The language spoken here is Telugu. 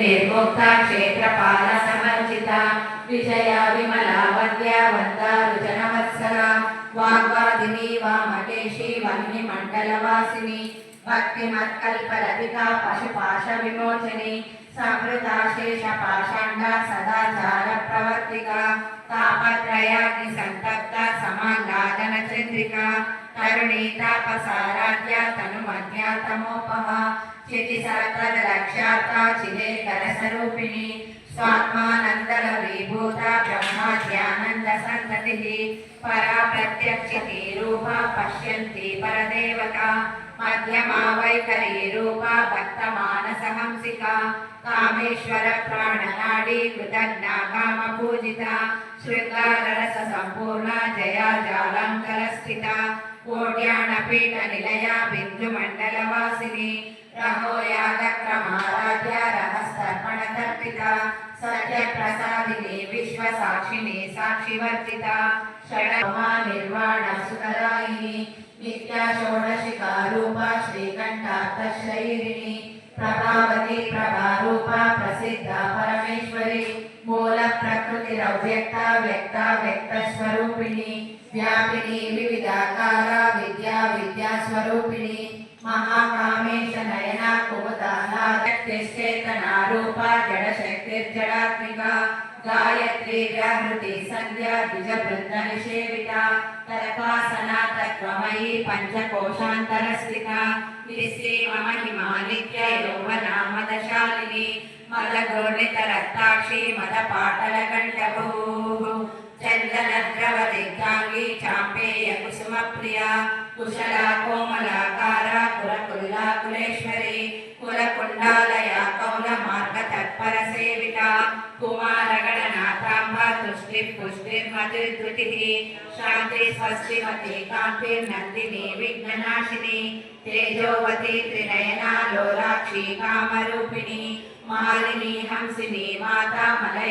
నిర్ముక్త క్షేత్రపాల సమర్చిత విజయ విమలా వద్య వందారు జనవత్సర వాగ్వాదిని వామకేశి వహ్ని మండలవాసిని భక్తి మత్కల్పలతిక పశుపాశ విమోచని సంవృతాశేష పాషాండ సదాచార ప్రవర్తిక తాపత్రయాగ్ని సంతప్త సమా చంద్రికా తరుణీ తాపసారాధ్య తను మధ్యాతమోపమ చితి సరత్వద రక్షాత చిదేకర స్వరూపిణి స్వాత్మానందల విభూత బ్రహ్మాద్యానంద సంతతి పరా ప్రత్యక్షితి రూప పశ్యంతి పరదేవత. మధ్యమా వైఖరీ రూప భక్త మానస హంసిక కామేశ్వర ప్రాణనాడి కృతజ్ఞ కామ పూజిత శృంగార రస సంపూర్ణ జయా జాలంక స్థిత కోట్యాణ పీఠ నిలయ బిందు మండల వాసిని. రహోయాగ క్రమారాధ్య రహస్తర్పణ తర్పిత. సత్య ప్రసాదిని విశ్వ సాక్షిని సాక్షివర్జిత షడమా అవ్యక్త వ్యక్త వ్యక్త స్వరూపిణి వ్యాపిని వివిధాకార విద్యా విద్యా స్వరూపిణి మహాకామేశ నయన కుముదాచేతన రూప జడ శక్తిర్జడాత్మిక గాయత్రి వ్యాహృతి సంధ్య ద్విజ బృంద నిషేవిత తరకాసన తత్వమయి పంచకోశాంతర స్థిత శ్రీ మమ హిమాలిక్య యౌవన మదశాలిని మద గోర్ణిత రక్తాక్షి మద పాటల కంఠభూ చందన ద్రవ దిగ్గాంగి చాంపేయ కుసుమ ప్రియ కుశల కోమలాకార కుల కుల్లా కులేశ్వరి కుల కుండాలయ కౌల మార్గ తత్పర సేవిత కుమార గణనాథాంబ తుష్టి పుష్టిర్మతి ధృతి శాంతి స్వస్తిమతి కాంతిర్నందిని విఘ్ననాశిని తేజోవతి త్రినయన లోలాక్షి కామరూపిణి మాలిని హంసిని మాతామలయాచలవాసిని